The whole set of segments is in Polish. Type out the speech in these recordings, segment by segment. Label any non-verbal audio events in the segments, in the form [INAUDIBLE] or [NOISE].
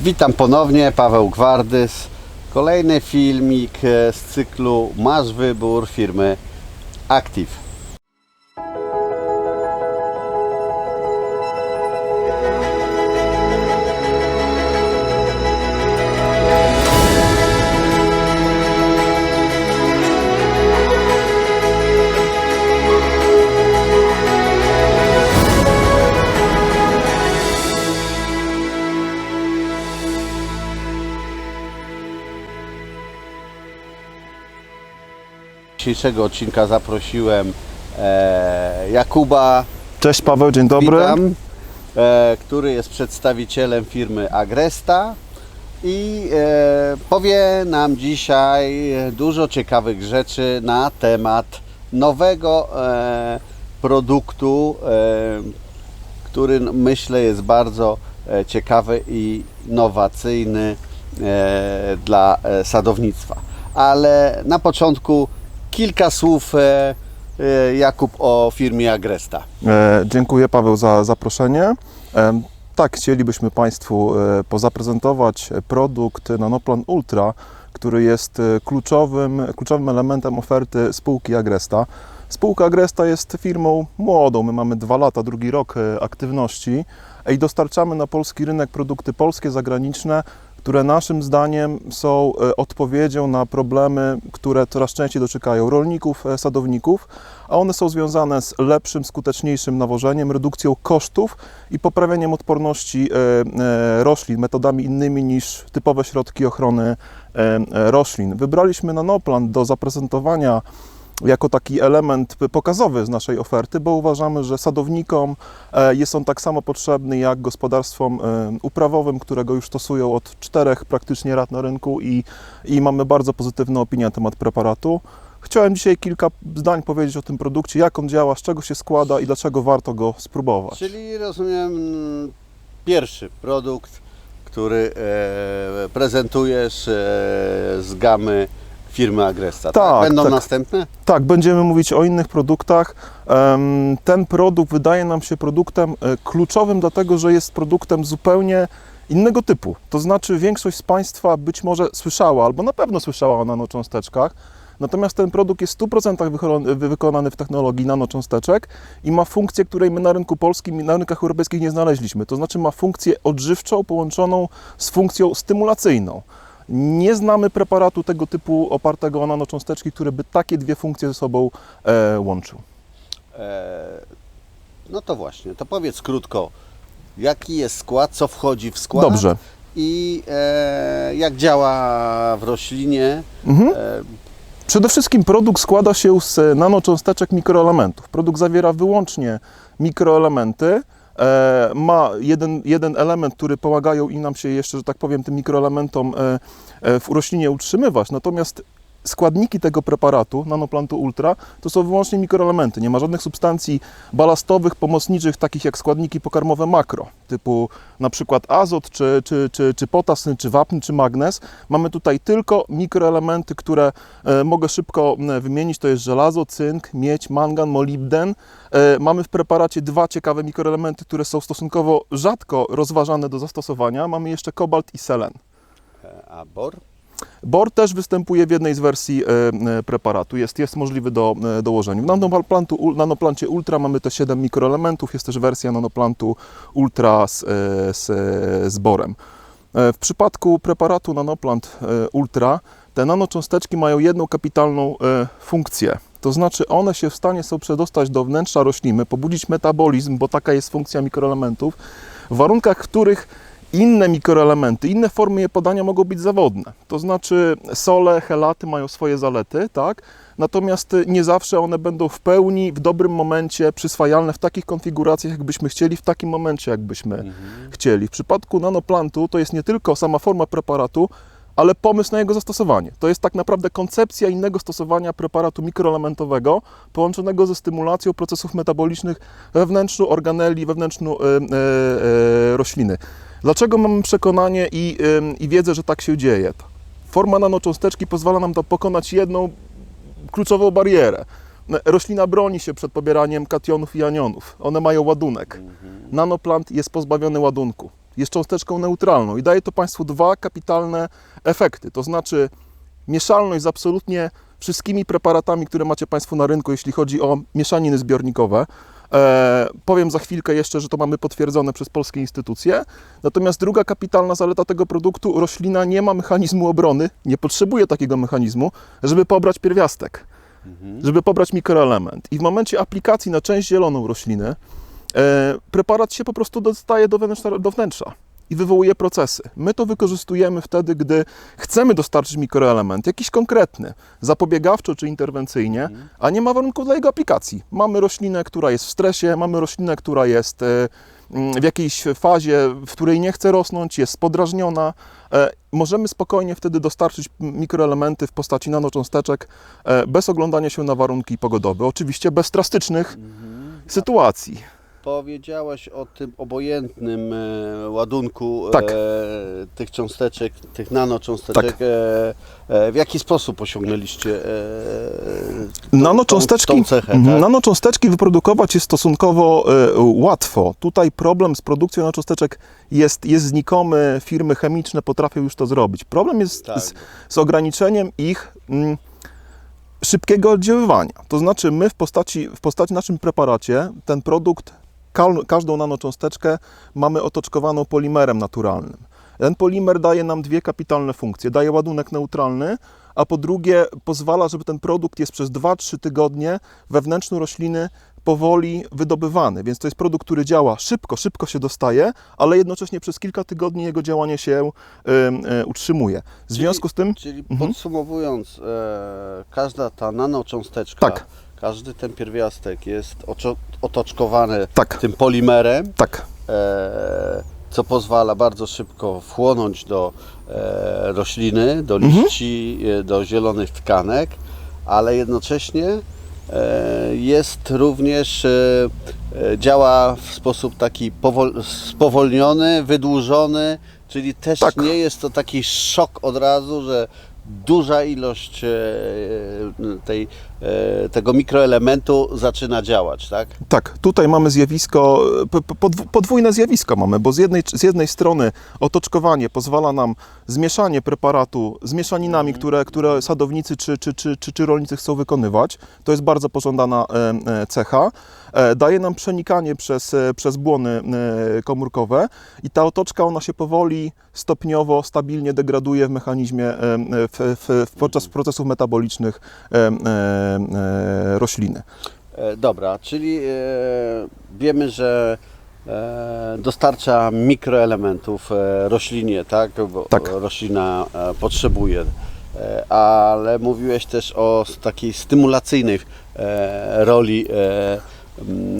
Witam ponownie, Paweł Gwardys. Kolejny filmik e, z cyklu Masz wybór firmy Active. Dzisiejszego odcinka zaprosiłem e, Jakuba, Cześć Paweł, dzień dobry. witam, e, który jest przedstawicielem firmy Agresta i e, powie nam dzisiaj dużo ciekawych rzeczy na temat nowego e, produktu, e, który myślę jest bardzo e, ciekawy i innowacyjny e, dla e, sadownictwa. Ale na początku kilka słów e, e, Jakub o firmie Agresta. E, dziękuję Paweł za zaproszenie. Tak, chcielibyśmy Państwu pozaprezentować produkt Nanoplan Ultra, który jest kluczowym, kluczowym elementem oferty spółki Agresta. Spółka Agresta jest firmą młodą, my mamy dwa lata, drugi rok aktywności i dostarczamy na polski rynek produkty polskie, zagraniczne, które naszym zdaniem są e, odpowiedzią na problemy, które coraz częściej dotykają rolników, e, sadowników, a one są związane z lepszym, skuteczniejszym nawożeniem, redukcją kosztów i poprawieniem odporności e, roślin metodami innymi niż typowe środki ochrony roślin. Wybraliśmy nanoplan do zaprezentowania jako taki element pokazowy z naszej oferty, bo uważamy, że sadownikom e, jest on tak samo potrzebny jak gospodarstwom e, uprawowym, którego już stosują od czterech praktycznie lat na rynku i, i mamy bardzo pozytywne opinie na temat preparatu. Chciałem dzisiaj kilka zdań powiedzieć o tym produkcie, jak on działa, z czego się składa i dlaczego warto go spróbować. Czyli rozumiem pierwszy produkt, który e, prezentujesz z gamy firmy Agresta. Tak, Będą tak. następne? Tak, będziemy mówić o innych produktach. Ten produkt wydaje nam się produktem e, kluczowym, dlatego że jest produktem zupełnie innego typu. To znaczy, większość z Państwa być może słyszała, albo na pewno słyszała o nanocząsteczkach. Natomiast ten produkt jest w 100% wycholo- wy- wykonany w technologii nanocząsteczek i ma funkcję, której my na rynku polskim i na rynkach europejskich nie znaleźliśmy. To znaczy ma funkcję odżywczą połączoną z funkcją stymulacyjną. Nie znamy preparatu tego typu opartego o nanocząsteczki, który by takie dwie funkcje ze sobą e, łączył. E, no to właśnie, to powiedz krótko, jaki jest skład, co wchodzi w skład Dobrze. i e, jak działa w roślinie. Mhm. E, Przede wszystkim produkt składa się z nanocząsteczek mikroelementów. Produkt zawiera wyłącznie mikroelementy. E, ma jeden, jeden element, który pomagają i nam się jeszcze, że tak powiem, tym mikroelementom e, e, w roślinie utrzymywać. Natomiast składniki tego preparatu, nanoplantu ultra, to są wyłącznie mikroelementy. Nie ma żadnych substancji balastowych, pomocniczych, takich jak składniki pokarmowe makro, typu na przykład azot, czy, czy, czy, czy potas, czy wapń, czy magnez. Mamy tutaj tylko mikroelementy, które e, mogę szybko wymienić. To jest żelazo, cynk, miedź, mangan, molibden. E, mamy w preparacie dwa ciekawe mikroelementy, które są stosunkowo rzadko rozważane do zastosowania. Mamy jeszcze kobalt i selen. a bor? Bor też występuje w jednej z wersji e, e, preparatu, jest, jest możliwy do e, dołożenia. W nanoplancie Ultra mamy te 7 mikroelementów, jest też wersja nanoplantu Ultra z, z, z borem. W przypadku preparatu nanoplant Ultra te nanocząsteczki mają jedną kapitalną funkcję. To znaczy one się w stanie są przedostać do wnętrza rośliny, pobudzić metabolizm, bo taka jest funkcja mikroelementów, w warunkach, w których inne mikroelementy, inne formy je podania mogą być zawodne. To znaczy sole, helaty mają swoje zalety, tak? Natomiast nie zawsze one będą w pełni, w dobrym momencie przyswajalne w takich konfiguracjach, jakbyśmy chcieli, w takim momencie, jakbyśmy chcieli. W przypadku nanoplantu to jest nie tylko sama forma preparatu, ale pomysł na jego zastosowanie. To jest tak naprawdę koncepcja innego stosowania preparatu mikroelementowego połączonego ze stymulacją procesów metabolicznych we wnętrzu organeli, we wnętrzu e, e, e, rośliny. Dlaczego mamy przekonanie i, i wiedzę, że tak się dzieje? Forma nanocząsteczki pozwala nam to pokonać jedną kluczową barierę. Roślina broni się przed pobieraniem kationów i anionów. One mają ładunek. Nanoplant jest pozbawiony ładunku. jest cząsteczką neutralną i daje to Państwu dwa kapitalne efekty. To znaczy mieszalność z absolutnie wszystkimi preparatami, które macie Państwo na rynku, jeśli chodzi o mieszaniny zbiornikowe. E, powiem za chwilkę jeszcze, że to mamy potwierdzone przez polskie instytucje. Natomiast druga kapitalna zaleta tego produktu, roślina nie ma mechanizmu obrony, nie potrzebuje takiego mechanizmu, żeby pobrać pierwiastek, żeby pobrać mikroelement. I w momencie aplikacji na część zieloną rośliny, e, preparat się po prostu dostaje do wnętrza, do wnętrza i wywołuje procesy. My to wykorzystujemy wtedy, gdy chcemy dostarczyć mikroelement, jakiś konkretny, zapobiegawczo czy interwencyjnie, a nie ma warunków dla jego aplikacji. Mamy roślinę, która jest w stresie, mamy roślinę, która jest e, mm, w jakiejś fazie, w której nie chce rosnąć, jest podrażniona. E, Możemy spokojnie wtedy dostarczyć mikroelementy w postaci nanocząsteczek e, bez oglądania się na warunki pogodowe. Oczywiście bez drastycznych sytuacji. Powiedziałeś o tym obojętnym e, ładunku Tak. e, tych cząsteczek, tych nanocząsteczek. Tak. E, e, w jaki sposób osiągnęliście e, tą, Nanocząsteczki, tą, tą cechę? mhm, Tak? nanocząsteczki wyprodukować jest stosunkowo e, łatwo. Tutaj problem z produkcją nanocząsteczek jest, jest znikomy. Firmy chemiczne potrafią już to zrobić. Problem jest Tak. z, z ograniczeniem ich mm, szybkiego oddziaływania. To znaczy my w postaci, w postaci naszym preparacie ten produkt, każdą nanocząsteczkę mamy otoczkowaną polimerem naturalnym. Ten polimer daje nam dwie kapitalne funkcje. Daje ładunek neutralny, a po drugie pozwala, żeby ten produkt jest przez 2-3 tygodnie we wnętrzu rośliny powoli wydobywany. Więc to jest produkt, który działa szybko, szybko się dostaje, ale jednocześnie przez kilka tygodni jego działanie się y, y, utrzymuje. W Czyli- związku z tym Czyli Mhm. podsumowując, e, każda ta nanocząsteczka, Tak. Każdy ten pierwiastek jest otoczkowany tak, tym polimerem, tak, e, co pozwala bardzo szybko wchłonąć do e, rośliny, do Mhm. liści, e, do zielonych tkanek, ale jednocześnie e, jest również, e, działa w sposób taki powol, spowolniony, wydłużony, czyli też Tak. nie jest to taki szok od razu, że duża ilość e, tej, e, tego mikroelementu zaczyna działać, tak? Tak, tutaj mamy zjawisko, podwójne zjawisko mamy, bo z jednej, z jednej strony otoczkowanie pozwala nam zmieszanie preparatu z mieszaninami, które, które sadownicy czy, czy, czy, czy, czy rolnicy chcą wykonywać. To jest bardzo pożądana e, e, cecha. E, Daje nam przenikanie przez, e, przez błony e, komórkowe i ta otoczka, ona się powoli, stopniowo, stabilnie degraduje w mechanizmie, w, w, podczas procesów metabolicznych rośliny. Dobra, czyli wiemy, że dostarcza mikroelementów roślinie, tak? Bo Tak. roślina potrzebuje. Ale mówiłeś też o takiej stymulacyjnej roli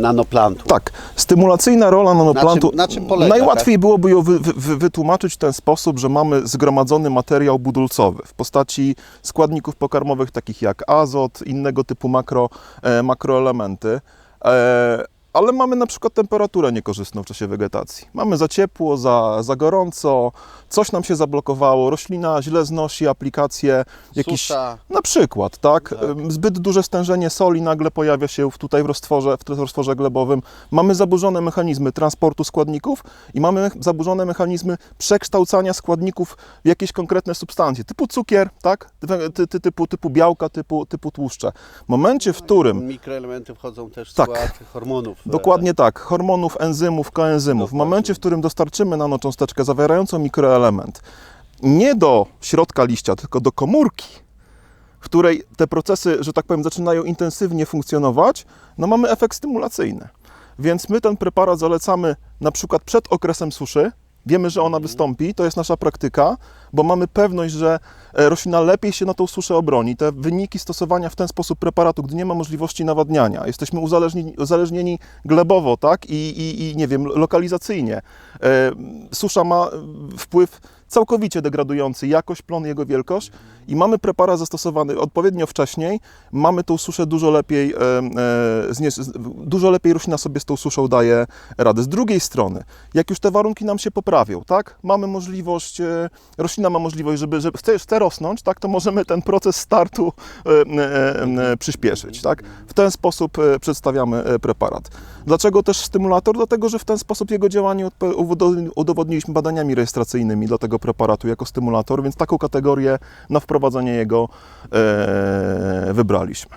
nanoplantu. Tak, stymulacyjna rola nanoplantu. Na czym- na czym polega, Najłatwiej byłoby ją wy, wy- wytłumaczyć w ten sposób, że mamy zgromadzony materiał budulcowy w postaci składników pokarmowych takich jak azot, innego typu makro, e, makroelementy. E, ale mamy na przykład temperaturę niekorzystną w czasie wegetacji. Mamy za ciepło, za, za gorąco, coś nam się zablokowało, roślina źle znosi aplikację, jakiś, Susza, na przykład, tak? Tak. Zbyt duże stężenie soli nagle pojawia się w- tutaj w roztworze, w roztworze glebowym. Mamy zaburzone mechanizmy transportu składników i mamy zaburzone mechanizmy przekształcania składników w jakieś konkretne substancje, typu cukier, tak? Ty, ty, typu, typu białka, typu, typu tłuszcze. W momencie, w którym mikroelementy wchodzą też w Tak. skład hormonów. E, Dokładnie tak. Hormonów, enzymów, koenzymów. W momencie, w którym dostarczymy nanocząsteczkę zawierającą mikroelement nie do środka liścia, tylko do komórki, w której te procesy, że tak powiem, zaczynają intensywnie funkcjonować, no mamy efekt stymulacyjny. Więc my ten preparat zalecamy na przykład przed okresem suszy. Wiemy, że ona wystąpi, to jest nasza praktyka, bo mamy pewność, że e, roślina lepiej się na tą suszę obroni. Te wyniki stosowania w ten sposób preparatu, gdy nie ma możliwości nawadniania, jesteśmy uzależnieni, uzależnieni glebowo, tak, i, i, i nie wiem, lokalizacyjnie. E, Susza ma wpływ całkowicie degradujący jakość plonu, jego wielkość i mamy preparat zastosowany odpowiednio wcześniej, mamy tą suszę dużo lepiej, e, e, dużo lepiej roślina sobie z tą suszą daje radę. Z drugiej strony, jak już te warunki nam się poprawią, tak, mamy możliwość, e, roślina ma możliwość, żeby, żeby chce, chce rosnąć, tak, to możemy ten proces startu przyspieszyć, tak. W ten sposób przedstawiamy preparat. Dlaczego też stymulator? Dlatego, że w ten sposób jego działanie udowodniliśmy badaniami rejestracyjnymi dla tego preparatu jako stymulator, więc taką kategorię na wprowadzenie jego e, wybraliśmy.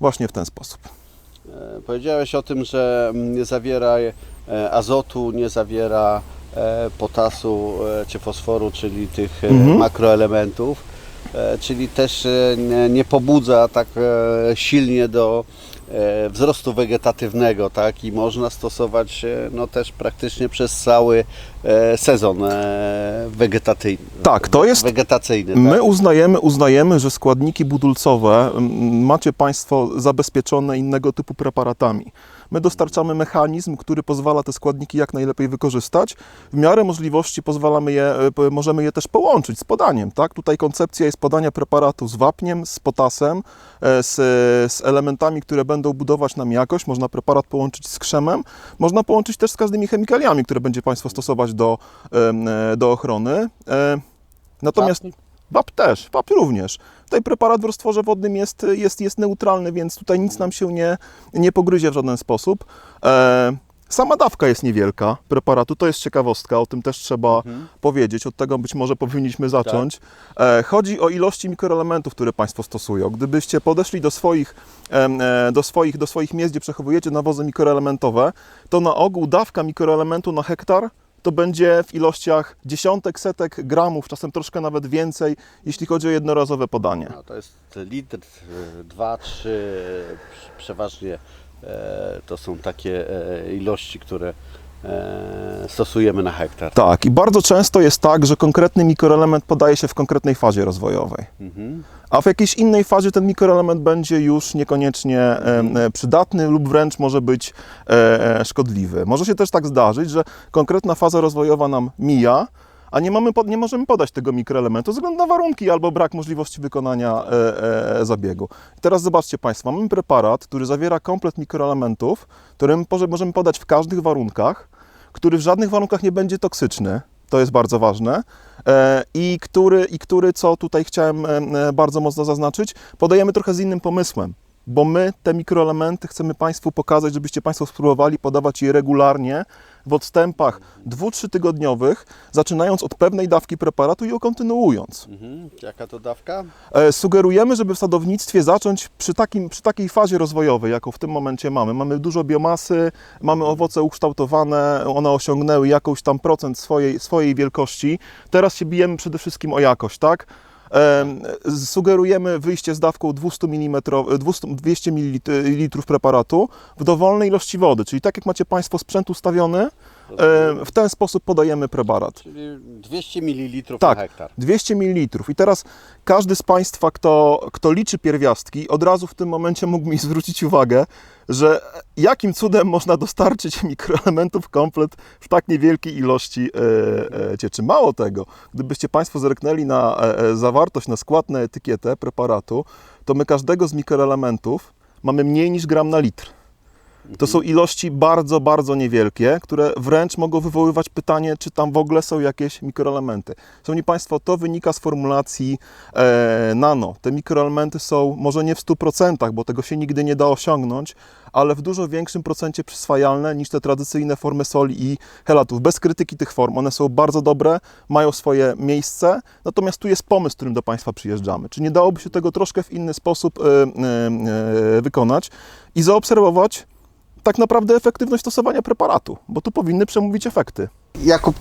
Właśnie w ten sposób. E, Powiedziałeś o tym, że mm, nie zawiera e, azotu, nie zawiera potasu czy fosforu, czyli tych Mhm. makroelementów, czyli też nie, pobudza tak silnie do wzrostu wegetatywnego, tak? I można stosować e, no, też praktycznie przez cały e, sezon e, wegetacyjny. Tak, to jest- Wegetacyjny, tak? My uznajemy, uznajemy, że składniki budulcowe macie Państwo zabezpieczone innego typu preparatami. My dostarczamy mechanizm, który pozwala te składniki jak najlepiej wykorzystać. W miarę możliwości pozwalamy je, e, możemy je też połączyć z podaniem. Tak? Tutaj koncepcja jest podania preparatu z wapniem, z potasem, e, z, z elementami, które będą budować nam jakość. Można preparat połączyć z krzemem, można połączyć też z każdymi chemikaliami, które będzie Państwo stosować do, e, do ochrony. Natomiast Wapń? WAP też, WAP również. Tutaj preparat w roztworze wodnym jest, jest, jest neutralny, więc tutaj nic nam się nie, nie pogryzie w żaden sposób. E, sama dawka jest niewielka preparatu, to jest ciekawostka, o tym też trzeba powiedzieć, od tego być może powinniśmy zacząć. E, chodzi o ilości mikroelementów, które Państwo stosują. Gdybyście podeszli do swoich, e, do swoich, do swoich miejsc, gdzie przechowujecie nawozy mikroelementowe, to na ogół dawka mikroelementu na hektar to będzie w ilościach dziesiątek, setek gramów, czasem troszkę nawet więcej, jeśli chodzi o jednorazowe podanie. No, to jest litr, dwa, trzy, przeważnie e, to są takie e, ilości, które stosujemy na hektar. Tak, i bardzo często jest tak, że konkretny mikroelement podaje się w konkretnej fazie rozwojowej. Mhm. A w jakiejś innej fazie ten mikroelement będzie już niekoniecznie e, e, przydatny lub wręcz może być e, e, szkodliwy. Może się też tak zdarzyć, że konkretna faza rozwojowa nam mija, a nie, mamy, nie możemy podać tego mikroelementu ze względu na warunki albo brak możliwości wykonania e, e, zabiegu. I teraz zobaczcie Państwo, mamy preparat, który zawiera komplet mikroelementów, którym możemy podać w każdych warunkach, który w żadnych warunkach nie będzie toksyczny. To jest bardzo ważne. E, I który, I który, co tutaj chciałem e, e, bardzo mocno zaznaczyć, podajemy trochę z innym pomysłem, bo my te mikroelementy chcemy Państwu pokazać, żebyście Państwo spróbowali podawać je regularnie w odstępach 2-3 tygodniowych, zaczynając od pewnej dawki preparatu i ją kontynuując. Mhm. Jaka to dawka? E, Sugerujemy, żeby w sadownictwie zacząć przy, takim, przy takiej fazie rozwojowej, jaką w tym momencie mamy. Mamy dużo biomasy, mamy owoce ukształtowane, one osiągnęły jakąś tam procent swojej, swojej wielkości. Teraz się bijemy przede wszystkim o jakość, tak? Em, Sugerujemy wyjście z dawką 200 mm, 200, 200 ml preparatu w dowolnej ilości wody, czyli tak jak macie Państwo sprzęt ustawiony, em, w ten sposób podajemy preparat. Czyli 200 ml Tak. na hektar. 200 ml. I teraz każdy z Państwa, kto, kto liczy pierwiastki, od razu w tym momencie mógł mi zwrócić uwagę, że jakim cudem można dostarczyć [LAUGHS] mikroelementów komplet w tak niewielkiej ilości e, e, cieczy. Mało tego, gdybyście Państwo zerknęli na e, e, zawartość, na skład, na etykietę preparatu, to my każdego z mikroelementów mamy mniej niż gram na litr. To są ilości bardzo, bardzo niewielkie, które wręcz mogą wywoływać pytanie, czy tam w ogóle są jakieś mikroelementy. Szanowni Państwo, to wynika z formulacji e, nano. Te mikroelementy są może nie w 100%, bo tego się nigdy nie da osiągnąć, ale w dużo większym procencie przyswajalne niż te tradycyjne formy soli i helatów. Bez krytyki tych form, one są bardzo dobre, mają swoje miejsce, natomiast tu jest pomysł, którym do Państwa przyjeżdżamy. Czy nie dałoby się tego troszkę w inny sposób e, e, e, wykonać i zaobserwować, tak naprawdę efektywność stosowania preparatu, bo tu powinny przemówić efekty. Jakub,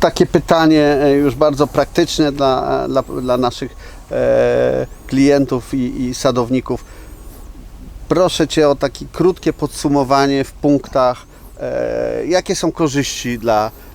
takie pytanie e, już bardzo praktyczne dla, dla, dla naszych e, klientów i, i sadowników. Proszę Cię o takie krótkie podsumowanie w punktach, e, jakie są korzyści dla e,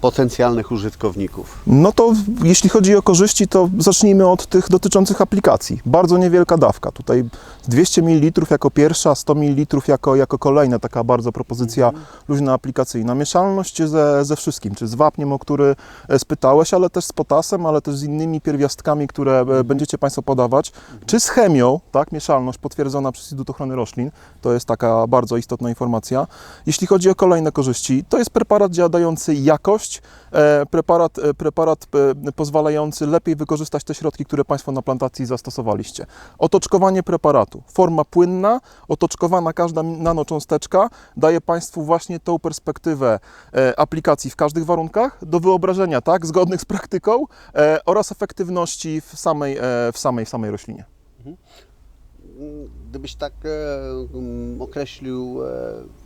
potencjalnych użytkowników? No to jeśli chodzi o korzyści, to zacznijmy od tych dotyczących aplikacji. Bardzo niewielka dawka. Tutaj 200 ml jako pierwsza, 100 ml jako, jako kolejna taka bardzo propozycja luźna aplikacyjna. Mieszalność ze, ze wszystkim, czy z wapniem, o który e, spytałeś, ale też z potasem, ale też z innymi pierwiastkami, które e, będziecie Państwo podawać, czy z chemią, tak, mieszalność potwierdzona przez Instytut Ochrony Roślin. To jest taka bardzo istotna informacja. Jeśli chodzi o kolejne korzyści, to jest preparat jakość, e, preparat, e, preparat e, pozwalający lepiej wykorzystać te środki, które Państwo na plantacji zastosowaliście. Otoczkowanie preparatu. Forma płynna, otoczkowana każda nanocząsteczka daje Państwu właśnie tą perspektywę aplikacji w każdych warunkach do wyobrażenia, tak, zgodnych z praktyką oraz efektywności w samej, w samej, w samej roślinie. Gdybyś tak e, określił e,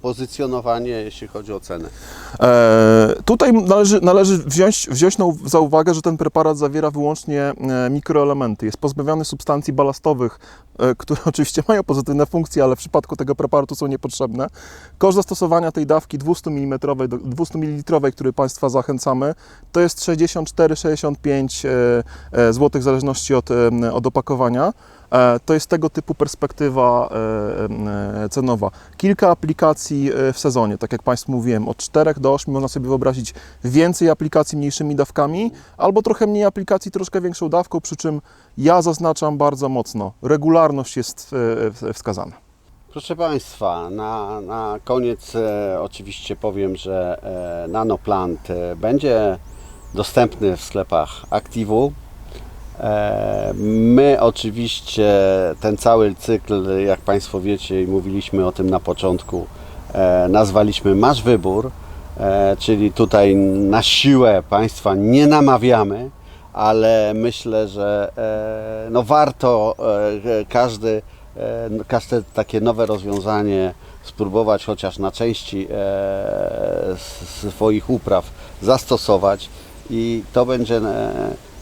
pozycjonowanie, jeśli chodzi o cenę. E, tutaj należy, należy wziąć, wziąć za uwagę, że ten preparat zawiera wyłącznie e, mikroelementy. Jest pozbawiony substancji balastowych, e, które [LAUGHS] oczywiście mają pozytywne funkcje, ale w przypadku tego preparatu są niepotrzebne. Koszt zastosowania tej dawki 200 mm, 200 ml, który Państwa zachęcamy, to jest 64-65 zł w zależności od, e, od opakowania. E, To jest tego typu perspektywa e, e, cenowa. Kilka aplikacji w sezonie, tak jak Państwu mówiłem, od 4 do 8 można sobie wyobrazić więcej aplikacji mniejszymi dawkami, albo trochę mniej aplikacji troszkę większą dawką, przy czym ja zaznaczam bardzo mocno, regularność jest wskazana. Proszę Państwa, na, na koniec oczywiście powiem, że Nanoplant będzie dostępny w sklepach Aktivu. E, my oczywiście ten cały cykl, jak Państwo wiecie i mówiliśmy o tym na początku, e, nazwaliśmy Masz Wybór, e, czyli tutaj na siłę Państwa nie namawiamy, ale myślę, że no warto każdy, każde takie nowe rozwiązanie spróbować chociaż na części swoich upraw zastosować i to będzie e,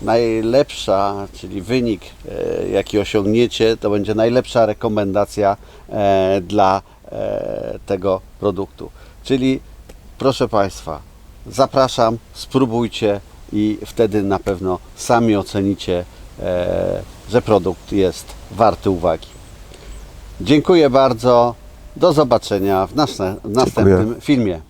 najlepsza, czyli wynik, e, jaki osiągniecie, to będzie najlepsza rekomendacja e, dla tego produktu. Czyli proszę Państwa, zapraszam, spróbujcie i wtedy na pewno sami ocenicie, że produkt jest warty uwagi. Dziękuję bardzo. Do zobaczenia w, nasze, w następnym filmie.